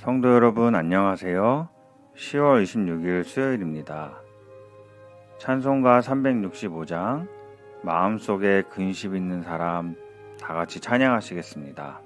성도 여러분 안녕하세요. 10월 26일 수요일입니다. 찬송가 365장 마음속에 근심 있는 사람 다 같이 찬양하시겠습니다.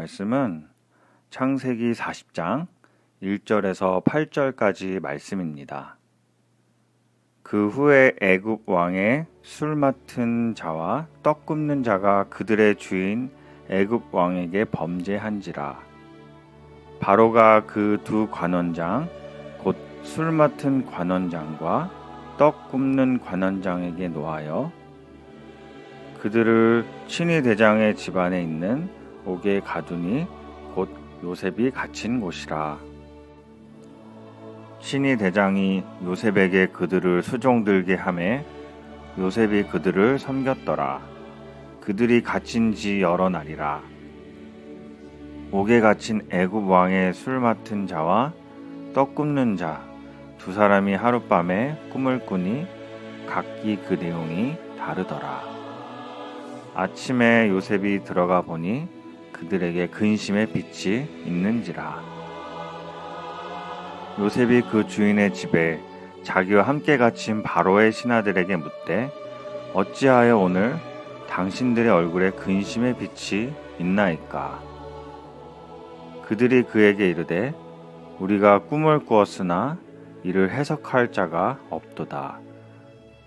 말씀은 창세기 40장 1절에서 8절까지 말씀입니다. 그 후에 애굽 왕의 술 맡은 자와 떡 굽는 자가 그들의 주인 애굽 왕에게 범죄한지라 바로가 그 두 관원장 곧 술 맡은 관원장과 떡 굽는 관원장에게 노하여 그들을 친위 대장의 집안에 있는 옥에 가두니 곧 요셉이 갇힌 곳이라. 친위 대장이 요셉에게 그들을 수종들게 하매 요셉이 그들을 섬겼더라. 그들이 갇힌 지 여러 날이라. 옥에 갇힌 애굽 왕의 술 맡은 자와 떡 굽는 자 두 사람이 하룻밤에 꿈을 꾸니 각기 그 내용이 다르더라. 아침에 요셉이 들어가 보니 그들에게 근심의 빛이 있는지라. 요셉이 그 주인의 집에 자기와 함께 갇힌 바로의 신하들에게 묻되 어찌하여 오늘 당신들의 얼굴에 근심의 빛이 있나이까? 그들이 그에게 이르되 우리가 꿈을 꾸었으나 이를 해석할 자가 없도다.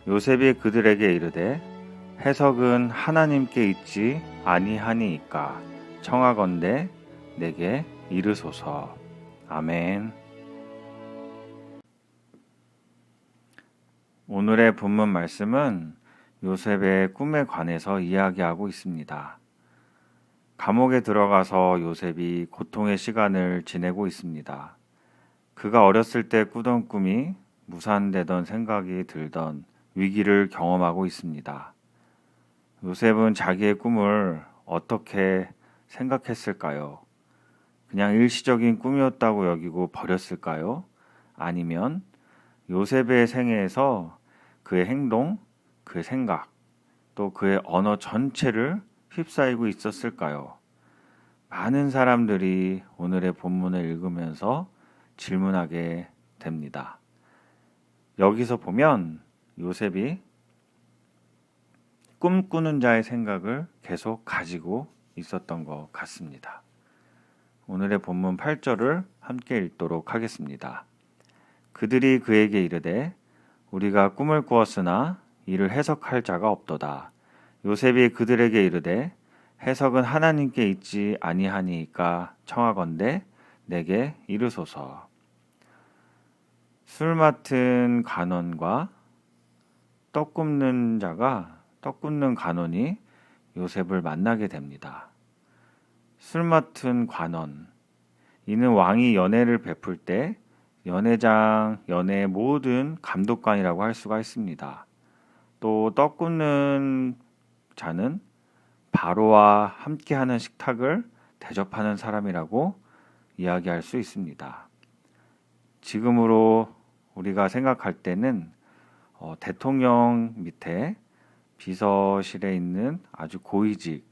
요셉이 그들에게 이르되 해석은 하나님께 있지 아니하니이까 청하건대 내게 이르소서. 아멘. 오늘의 본문 말씀은 요셉의 꿈에 관해서 이야기하고 있습니다. 감옥에 들어가서 요셉이 고통의 시간을 지내고 있습니다. 그가 어렸을 때 꾸던 꿈이 무산되던 생각이 들던 위기를 경험하고 있습니다. 요셉은 자기의 꿈을 어떻게 생각했을까요? 그냥 일시적인 꿈이었다고 여기고 버렸을까요? 아니면 요셉의 생애에서 그의 행동, 그의 생각, 또 그의 언어 전체를 휩싸이고 있었을까요? 많은 사람들이 오늘의 본문을 읽으면서 질문하게 됩니다. 여기서 보면 요셉이 꿈꾸는 자의 생각을 계속 가지고 있었던 것 같습니다. 오늘의 본문 8절을 함께 읽도록 하겠습니다. 그들이 그에게 이르되 우리가 꿈을 꾸었으나 이를 해석할 자가 없도다. 요셉이 그들에게 이르되 해석은 하나님께 있지 아니하니까 청하건대 내게 이르소서. 술 맡은 간원과 떡 굽는 자가 떡 굽는 간원이 요셉을 만나게 됩니다. 술 맡은 관원 이는 왕이 연회를 베풀 때 연회장 연회의 모든 감독관이라고 할 수가 있습니다. 또 떡 굽는 자는 바로와 함께하는 식탁을 대접하는 사람이라고 이야기할 수 있습니다. 지금으로 우리가 생각할 때는 어, 대통령 밑에 비서실에 있는 아주 고위직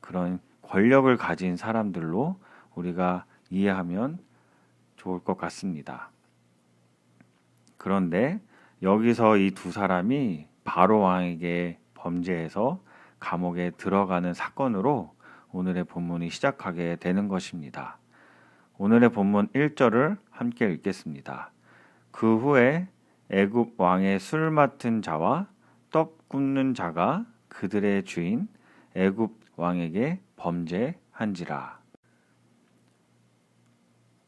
그런 권력을 가진 사람들로 우리가 이해하면 좋을 것 같습니다. 그런데 여기서 이 두 사람이 바로 왕에게 범죄해서 감옥에 들어가는 사건으로 오늘의 본문이 시작하게 되는 것입니다. 오늘의 본문 1절을 함께 읽겠습니다. 그 후에 애굽 왕의 술 맡은 자와 떡 굽는 자가 그들의 주인 애굽 왕에게 범죄한지라.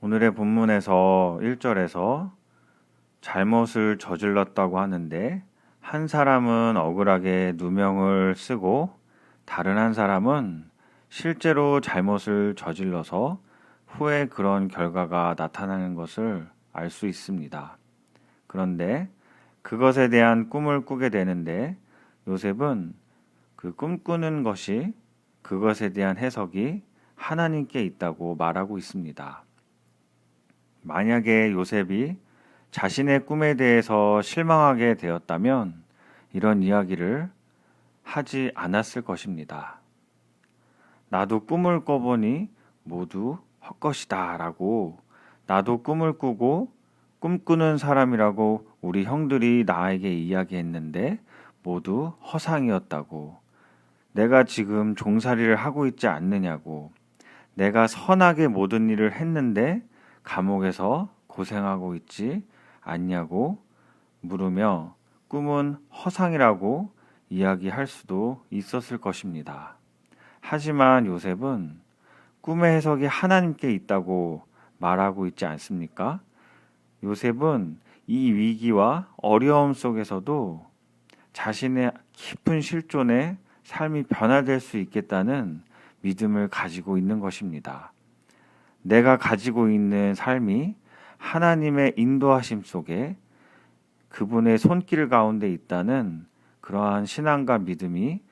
오늘의 본문에서 1절에서 잘못을 저질렀다고 하는데 한 사람은 억울하게 누명을 쓰고 다른 한 사람은 실제로 잘못을 저질러서 후에 그런 결과가 나타나는 것을 알 수 있습니다. 그런데 그것에 대한 꿈을 꾸게 되는데 요셉은 그 꿈꾸는 것이 그것에 대한 해석이 하나님께 있다고 말하고 있습니다. 만약에 요셉이 자신의 꿈에 대해서 실망하게 되었다면 이런 이야기를 하지 않았을 것입니다. 나도 꿈을 꿔보니 모두 헛것이다 라고 나도 꿈을 꾸고 꿈꾸는 사람이라고 우리 형들이 나에게 이야기했는데 모두 허상이었다고 내가 지금 종살이를 하고 있지 않느냐고 내가 선하게 모든 일을 했는데 감옥에서 고생하고 있지 않냐고 물으며 꿈은 허상이라고 이야기할 수도 있었을 것입니다. 하지만 요셉은 꿈의 해석이 하나님께 있다고 말하고 있지 않습니까? 요셉은 이 위기와 어려움 속에서도 자신의 깊은 실존에 삶이 변화될 수 있겠다는 믿음을 가지고 있는 것입니다. 내가 가지고 있는 삶이 하나님의 인도하심 속에 그분의 손길 가운데 있다는 그러한 신앙과 믿음이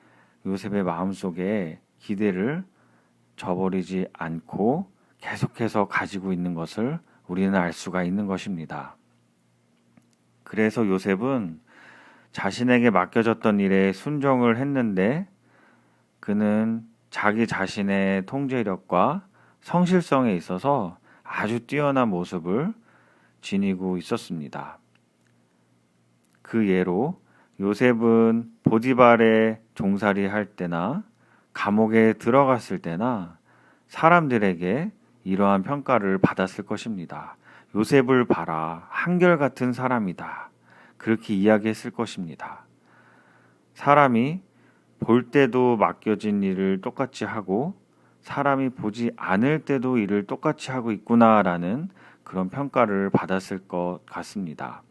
요셉의 마음 속에 기대를 저버리지 않고 계속해서 가지고 있는 것을 우리는 알 수가 있는 것입니다. 그래서 요셉은 자신에게 맡겨졌던 일에 순종을 했는데 그는 자기 자신의 통제력과 성실성에 있어서 아주 뛰어난 모습을 지니고 있었습니다. 그 예로 요셉은 보디발의 종살이 할 때나 감옥에 들어갔을 때나 사람들에게 이러한 평가를 받았을 것입니다. 요셉을 봐라. 한결같은 사람이다. 그렇게 이야기했을 것입니다. 사람이 볼 때도 맡겨진 일을 똑같이 하고 사람이 보지 않을 때도 일을 똑같이 하고 있구나라는 그런 평가를 받았을 것 같습니다.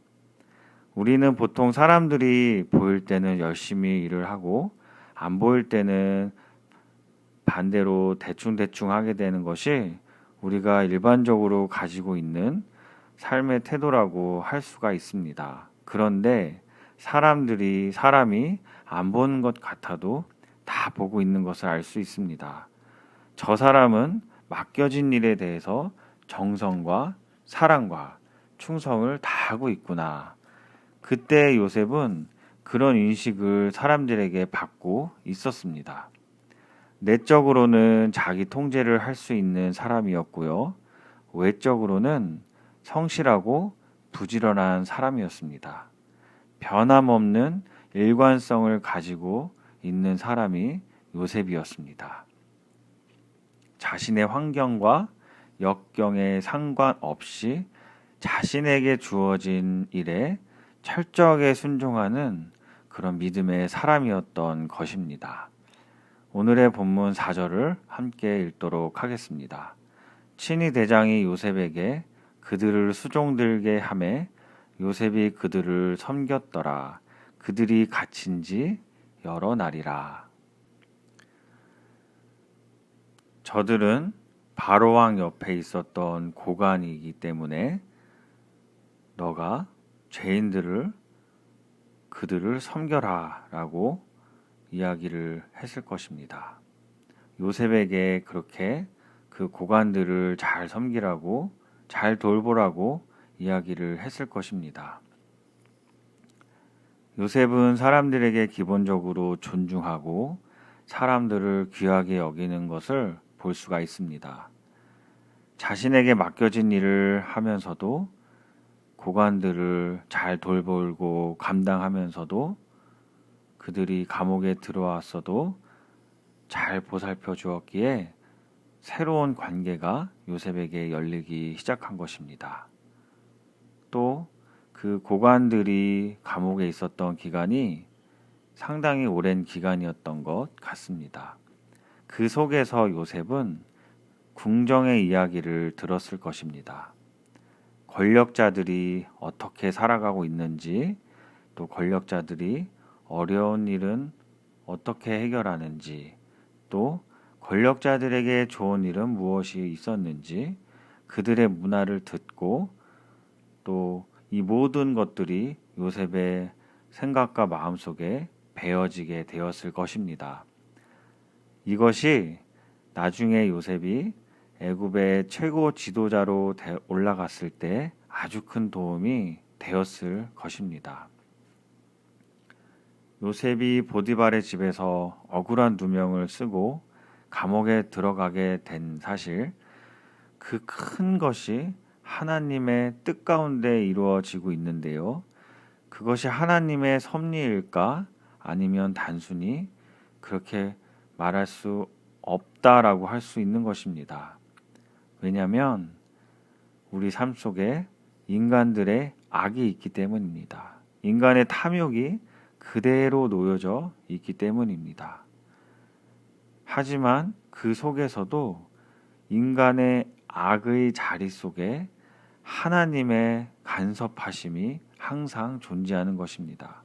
우리는 보통 사람들이 보일 때는 열심히 일을 하고 안 보일 때는 반대로 대충대충 하게 되는 것이 우리가 일반적으로 가지고 있는 삶의 태도라고 할 수가 있습니다. 그런데 사람들이 사람이 안 보는 것 같아도 다 보고 있는 것을 알 수 있습니다. 저 사람은 맡겨진 일에 대해서 정성과 사랑과 충성을 다하고 있구나. 그때 요셉은 그런 인식을 사람들에게 받고 있었습니다. 내적으로는 자기 통제를 할 수 있는 사람이었고요. 외적으로는 성실하고 부지런한 사람이었습니다. 변함없는 일관성을 가지고 있는 사람이 요셉이었습니다. 자신의 환경과 역경에 상관없이 자신에게 주어진 일에 철저하게 순종하는 그런 믿음의 사람이었던 것입니다. 오늘의 본문 4절을 함께 읽도록 하겠습니다. 친히 대장이 요셉에게 그들을 수종들게 하매 요셉이 그들을 섬겼더라. 그들이 갇힌 지 여러 날이라. 저들은 바로왕 옆에 있었던 고관이기 때문에 너가 죄인들을 그들을 섬겨라 라고 이야기를 했을 것입니다. 요셉에게 그렇게 그 고관들을 잘 섬기라고 잘 돌보라고 이야기를 했을 것입니다. 요셉은 사람들에게 기본적으로 존중하고 사람들을 귀하게 여기는 것을 볼 수가 있습니다. 자신에게 맡겨진 일을 하면서도 고관들을 잘 돌보고 감당하면서도 그들이 감옥에 들어왔어도 잘 보살펴 주었기에 새로운 관계가 요셉에게 열리기 시작한 것입니다. 또 그 고관들이 감옥에 있었던 기간이 상당히 오랜 기간이었던 것 같습니다. 그 속에서 요셉은 궁정의 이야기를 들었을 것입니다. 권력자들이 어떻게 살아가고 있는지, 또 권력자들이 어려운 일은 어떻게 해결하는지, 또 권력자들에게 좋은 일은 무엇이 있었는지, 그들의 문화를 듣고 또 이 모든 것들이 요셉의 생각과 마음속에 배어지게 되었을 것입니다. 이것이 나중에 요셉이 애굽의 최고 지도자로 올라갔을 때 아주 큰 도움이 되었을 것입니다. 요셉이 보디발의 집에서 억울한 누명을 쓰고 감옥에 들어가게 된 사실, 그 큰 것이 하나님의 뜻 가운데 이루어지고 있는데요. 그것이 하나님의 섭리일까? 아니면 단순히 그렇게 말할 수 없다라고 할 수 있는 것입니다. 왜냐하면 우리 삶 속에 인간들의 악이 있기 때문입니다. 인간의 탐욕이 그대로 놓여져 있기 때문입니다. 하지만 그 속에서도 인간의 악의 자리 속에 하나님의 간섭하심이 항상 존재하는 것입니다.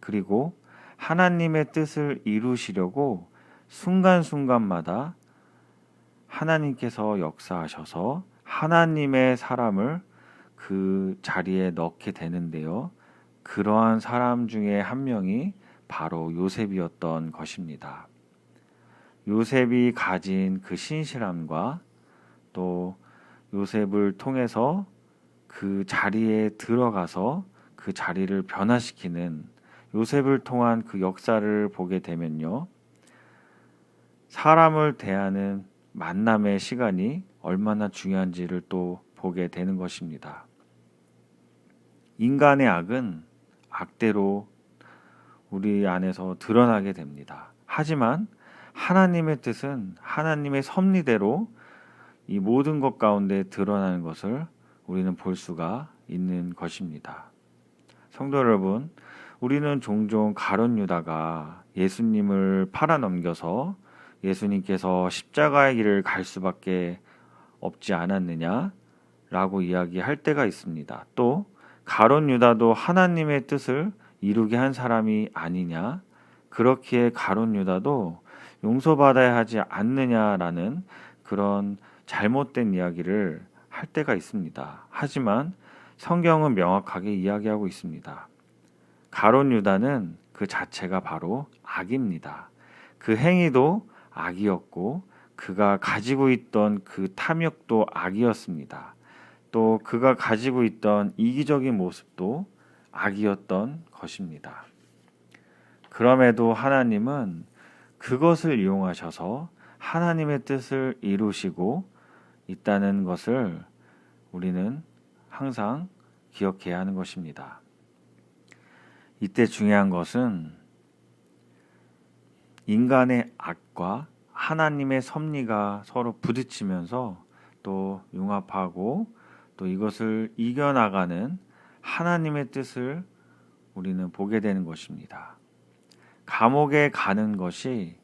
그리고 하나님의 뜻을 이루시려고 순간순간마다 하나님께서 역사하셔서 하나님의 사람을 그 자리에 넣게 되는데요. 그러한 사람 중에 한 명이 바로 요셉이었던 것입니다. 요셉이 가진 그 신실함과 또 요셉을 통해서 그 자리에 들어가서 그 자리를 변화시키는 요셉을 통한 그 역사를 보게 되면요. 사람을 대하는 만남의 시간이 얼마나 중요한지를 또 보게 되는 것입니다. 인간의 악은 악대로 우리 안에서 드러나게 됩니다. 하지만 하나님의 뜻은 하나님의 섭리대로 이 모든 것 가운데 드러나는 것을 우리는 볼 수가 있는 것입니다. 성도 여러분, 우리는 종종 가론 유다가 예수님을 팔아넘겨서 예수님께서 십자가의 길을 갈 수밖에 없지 않았느냐라고 이야기할 때가 있습니다. 또 가론 유다도 하나님의 뜻을 이루게 한 사람이 아니냐? 그렇기에 가론 유다도 용서받아야 하지 않느냐라는 그런 잘못된 이야기를 할할 때가 있습니다. 하지만 성경은 명확하게 이야기하고 있습니다. 가론 유다는 그 자체가 바로 악입니다. 그 행위도 악이었고 그가 가지고 있던 그 탐욕도 악이었습니다. 또 그가 가지고 있던 이기적인 모습도 악이었던 것입니다. 그럼에도 하나님은 그것을 이용하셔서 하나님의 뜻을 이루시고 있다는 것을 우리는 항상 기억해야 하는 것입니다. 이때 중요한 것은 인간의 악과 하나님의 섭리가 서로 부딪히면서 또 융합하고 또 이것을 이겨나가는 하나님의 뜻을 우리는 보게 되는 것입니다. 감옥에 가는 것이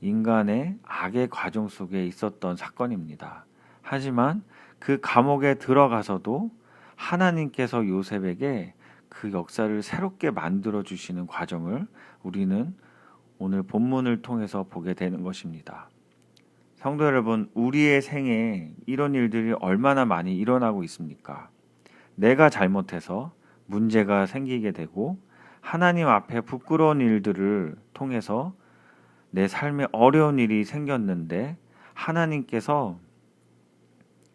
인간의 악의 과정 속에 있었던 사건입니다. 하지만 그 감옥에 들어가서도 하나님께서 요셉에게 그 역사를 새롭게 만들어 주시는 과정을 우리는 오늘 본문을 통해서 보게 되는 것입니다. 성도 여러분, 우리의 생에 이런 일들이 얼마나 많이 일어나고 있습니까? 내가 잘못해서 문제가 생기게 되고 하나님 앞에 부끄러운 일들을 통해서 내 삶에 어려운 일이 생겼는데 하나님께서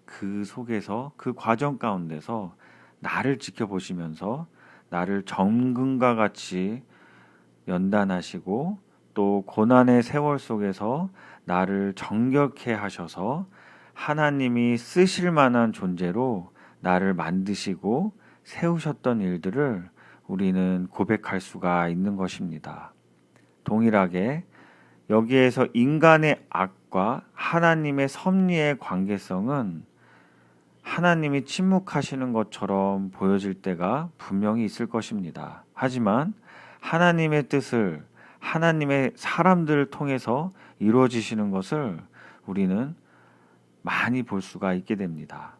그 속에서 그 과정 가운데서 나를 지켜보시면서 나를 정금과 같이 연단하시고 또 고난의 세월 속에서 나를 정결케 하셔서 하나님이 쓰실 만한 존재로 나를 만드시고 세우셨던 일들을 우리는 고백할 수가 있는 것입니다. 동일하게 여기에서 인간의 악과 하나님의 섭리의 관계성은 하나님이 침묵하시는 것처럼 보여질 때가 분명히 있을 것입니다. 하지만 하나님의 뜻을 하나님의 사람들을 통해서 이루어지시는 것을 우리는 많이 볼 수가 있게 됩니다.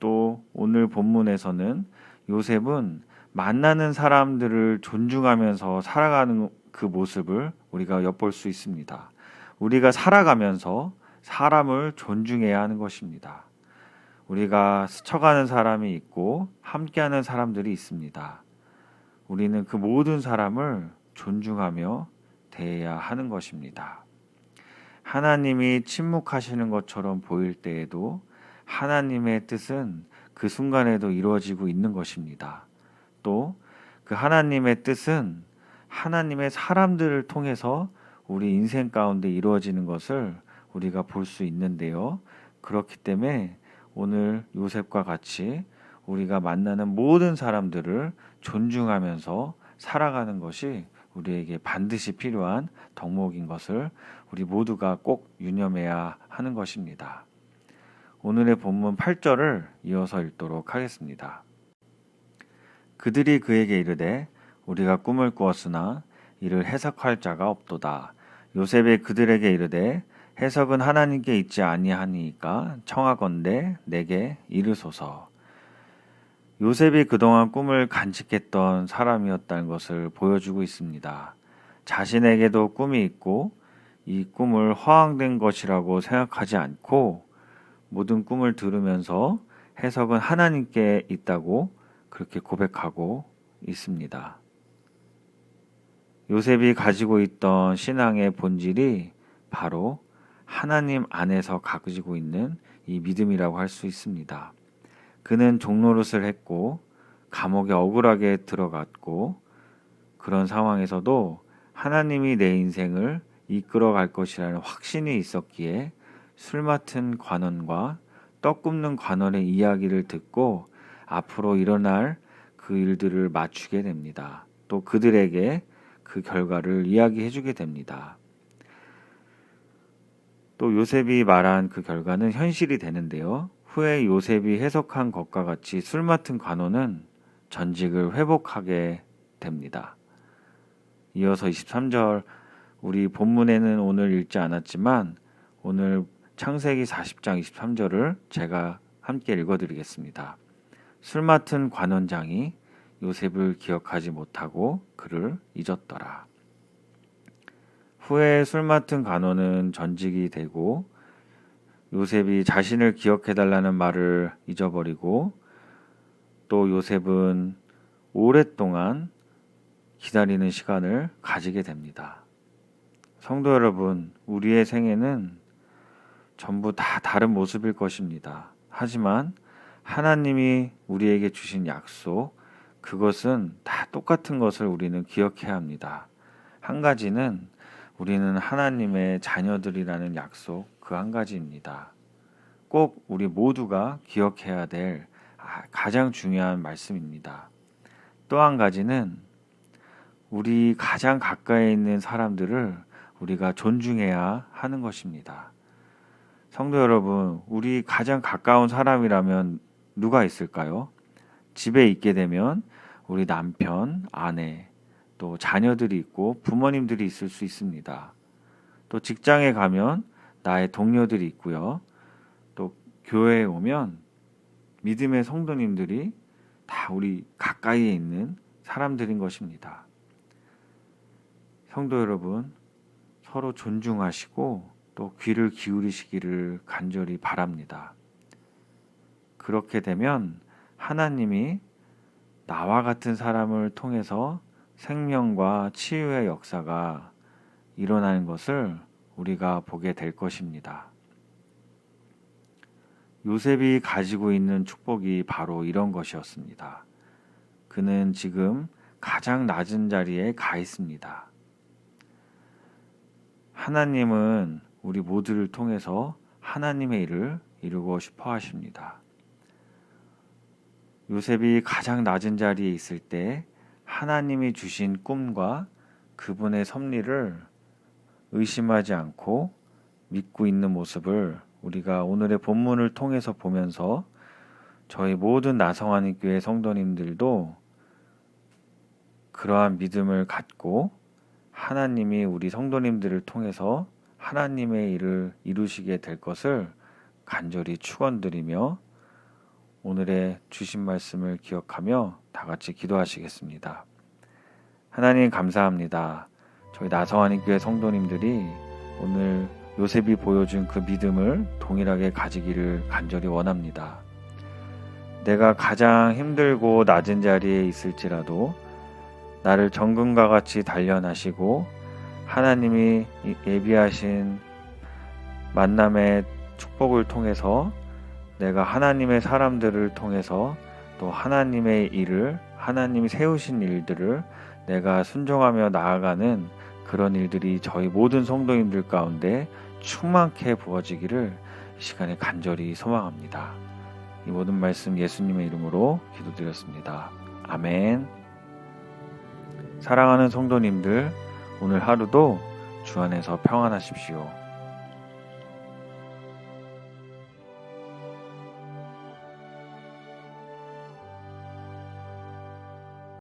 또 오늘 본문에서는 요셉은 만나는 사람들을 존중하면서 살아가는 그 모습을 우리가 엿볼 수 있습니다. 우리가 살아가면서 사람을 존중해야 하는 것입니다. 우리가 스쳐가는 사람이 있고 함께하는 사람들이 있습니다. 우리는 그 모든 사람을 존중하며 대해야 하는 것입니다. 하나님이 침묵하시는 것처럼 보일 때에도 하나님의 뜻은 그 순간에도 이루어지고 있는 것입니다. 또 그 하나님의 뜻은 하나님의 사람들을 통해서 우리 인생 가운데 이루어지는 것을 우리가 볼 수 있는데요. 그렇기 때문에 오늘 요셉과 같이 우리가 만나는 모든 사람들을 존중하면서 살아가는 것이 우리에게 반드시 필요한 덕목인 것을 우리 모두가 꼭 유념해야 하는 것입니다. 오늘의 본문 8절을 이어서 읽도록 하겠습니다. 그들이 그에게 이르되 우리가 꿈을 꾸었으나 이를 해석할 자가 없도다. 요셉이 그들에게 이르되 해석은 하나님께 있지 아니하니까 청하건대 내게 이르소서. 요셉이 그동안 꿈을 간직했던 사람이었다는 것을 보여주고 있습니다. 자신에게도 꿈이 있고 이 꿈을 허황된 것이라고 생각하지 않고 모든 꿈을 들으면서 해석은 하나님께 있다고 그렇게 고백하고 있습니다. 요셉이 가지고 있던 신앙의 본질이 바로 하나님 안에서 가지고 있는 이 믿음이라고 할 수 있습니다. 그는 종노릇을 했고 감옥에 억울하게 들어갔고 그런 상황에서도 하나님이 내 인생을 이끌어 갈 것이라는 확신이 있었기에 술 맡은 관원과 떡 굽는 관원의 이야기를 듣고 앞으로 일어날 그 일들을 맞추게 됩니다. 또 그들에게 그 결과를 이야기해 주게 됩니다. 또 요셉이 말한 그 결과는 현실이 되는데요. 후에 요셉이 해석한 것과 같이 술 맡은 관원은 전직을 회복하게 됩니다. 이어서 23절 우리 본문에는 오늘 읽지 않았지만 오늘 창세기 40장 23절을 제가 함께 읽어드리겠습니다. 술 맡은 관원장이 요셉을 기억하지 못하고 그를 잊었더라. 후에 술 맡은 관원은 전직이 되고 요셉이 자신을 기억해 달라는 말을 잊어버리고 또 요셉은 오랫동안 기다리는 시간을 가지게 됩니다. 성도 여러분, 우리의 생애는 전부 다 다른 모습일 것입니다. 하지만 하나님이 우리에게 주신 약속, 그것은 다 똑같은 것을 우리는 기억해야 합니다. 한 가지는 우리는 하나님의 자녀들이라는 약속, 그 한 가지입니다. 꼭 우리 모두가 기억해야 될 아, 가장 중요한 말씀입니다. 또 한 가지는 우리 가장 가까이 있는 사람들을 우리가 존중해야 하는 것입니다. 성도 여러분, 우리 가장 가까운 사람이라면 누가 있을까요? 집에 있게 되면 우리 남편, 아내, 또 자녀들이 있고 부모님들이 있을 수 있습니다. 또 직장에 가면 나의 동료들이 있고요. 또 교회에 오면 믿음의 성도님들이 다 우리 가까이에 있는 사람들인 것입니다. 성도 여러분, 서로 존중하시고 또 귀를 기울이시기를 간절히 바랍니다. 그렇게 되면 하나님이 나와 같은 사람을 통해서 생명과 치유의 역사가 일어나는 것을 우리가 보게 될 것입니다. 요셉이 가지고 있는 축복이 바로 이런 것이었습니다. 그는 지금 가장 낮은 자리에 가 있습니다. 하나님은 우리 모두를 통해서 하나님의 일을 이루고 싶어 하십니다. 요셉이 가장 낮은 자리에 있을 때 하나님이 주신 꿈과 그분의 섭리를 의심하지 않고 믿고 있는 모습을 우리가 오늘의 본문을 통해서 보면서 저희 모든 나성하는 교회 성도님들도 그러한 믿음을 갖고 하나님이 우리 성도님들을 통해서 하나님의 일을 이루시게 될 것을 간절히 축원드리며 오늘의 주신 말씀을 기억하며 다 같이 기도하시겠습니다. 하나님 감사합니다. 저희 나성하는 교회 성도님들이 오늘 요셉이 보여준 그 믿음을 동일하게 가지기를 간절히 원합니다. 내가 가장 힘들고 낮은 자리에 있을지라도 나를 정금과 같이 단련하시고 하나님이 이 예비하신 만남의 축복을 통해서 내가 하나님의 사람들을 통해서 또 하나님의 일을 하나님이 세우신 일들을 내가 순종하며 나아가는 그런 일들이 저희 모든 성도님들 가운데 충만케 부어지기를 이 시간에 간절히 소망합니다. 이 모든 말씀 예수님의 이름으로 기도드렸습니다. 아멘. 사랑하는 성도님들, 오늘 하루도 주 안에서 평안하십시오.